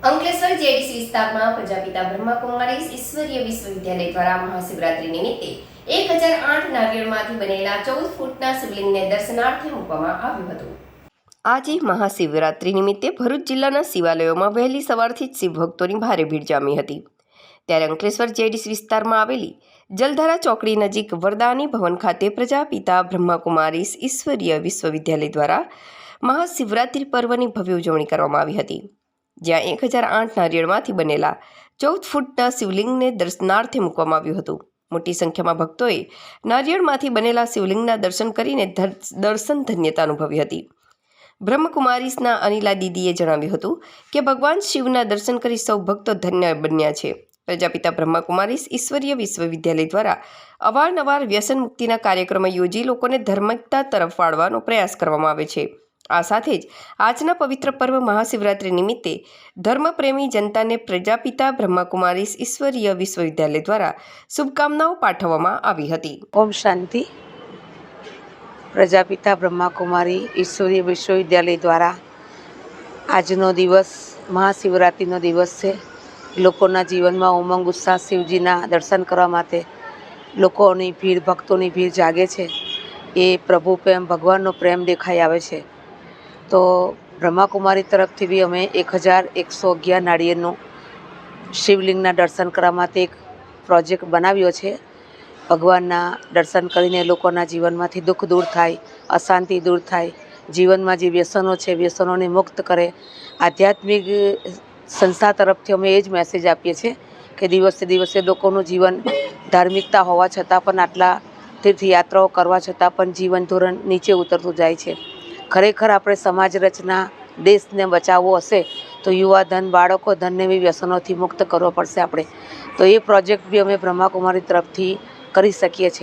Ankleshwar JDC વિસ્તારમાં પ્રજાપિતા બ્રહ્માકુમારીઝ ઈશ્વરીય વિશ્વવિદ્યાલય દ્વારા મહાશિવરાત્રી નિમિત્તે એક હજાર આઠ નારિયેળમાંથી બનેલા ચૌદ ફૂટના શિવલિંગને દર્શનાર્થે મૂકવામાં આવ્યું હતું. આજે મહાશિવરાત્રી નિમિત્તે ભરૂચ જિલ્લાના શિવાલયોમાં વહેલી સવારથી જ શિવભક્તોની ભારે ભીડ જામી હતી. ત્યારે અંકલેશ્વર જેડીસ વિસ્તારમાં આવેલી જલધારા ચોકડી નજીક વરદાની ભવન ખાતે પ્રજાપિતા બ્રહ્માકુમારી ઈશ્વરીય વિશ્વવિદ્યાલય દ્વારા મહાશિવરાત્રિ પર્વની ભવ્ય ઉજવણી કરવામાં આવી હતી. જ્યાં એક હજાર આઠ નારિયેળમાંથી બનેલા ચૌદ ફૂટના શિવલિંગને દર્શનાર્થે મૂકવામાં આવ્યું હતું. મોટી સંખ્યામાં ભક્તોએ નારિયેળમાંથી બનેલા શિવલિંગના દર્શન કરીને દર્શન ધન્યતા અનુભવી હતી. બ્રહ્મકુમારીસના અનિલા દીદીએ જણાવ્યું હતું કે ભગવાન શિવના દર્શન કરી સૌ ભક્તો ધન્ય બન્યા છે. પ્રજાપિતા બ્રહ્માકુમારીસ ઈશ્વરીય વિશ્વવિદ્યાલય દ્વારા અવારનવાર વ્યસન મુક્તિના કાર્યક્રમો યોજી લોકોને ધાર્મિકતા તરફ વાળવાનો પ્રયાસ કરવામાં આવે છે. આ સાથે જ આજના પવિત્ર પર્વ મહાશિવરાત્રિ નિમિત્તે ધર્મપ્રેમી જનતાને પ્રજાપિતા બ્રહ્માકુમારી ઈશ્વરીય વિશ્વવિદ્યાલય દ્વારા શુભકામનાઓ પાઠવવામાં આવી હતી. ઓમ શાંતિ. પ્રજાપિતા બ્રહ્માકુમારી ઈશ્વરીય વિશ્વવિદ્યાલય દ્વારા આજનો દિવસ મહાશિવરાત્રિનો દિવસ છે. લોકોના જીવનમાં ઉમંગ, ઉત્સાહ શિવજીના દર્શન કરવા માટે લોકોની ભીડ, ભક્તોની ભીડ જાગે છે. એ પ્રભુ પ્રેમ, ભગવાનનો પ્રેમ દેખાઈ આવે છે. તો બ્રહ્માકુમારી તરફથી બી અમે એક હજાર એકસો અગિયાર નાળિયેરનું શિવલિંગના દર્શન કરવા માટે એક પ્રોજેક્ટ બનાવ્યો છે. ભગવાનના દર્શન કરીને લોકોના જીવનમાંથી દુઃખ દૂર થાય, અશાંતિ દૂર થાય, જીવનમાં જે વ્યસનો છે, વ્યસનોને મુક્ત કરે. આધ્યાત્મિક સંસ્થા તરફથી અમે એ જ મેસેજ આપીએ છીએ કે દિવસે દિવસે લોકોનું જીવન ધાર્મિકતા હોવા છતાં પણ આટલા તીર્થયાત્રાઓ કરવા છતાં પણ જીવન ધોરણ નીચે ઉતરતું જાય છે. ખરેખર આપણે સમાજ રચના દેશને બચાવવો હશે, તો યુવા ધન, બાળકો ધનને બી વ્યસનોથી મુક્ત કરવો પડશે આપણે. તો એ પ્રોજેક્ટ બી અમે બ્રહ્માકુમારી તરફથી કરી શકીએ છીએ.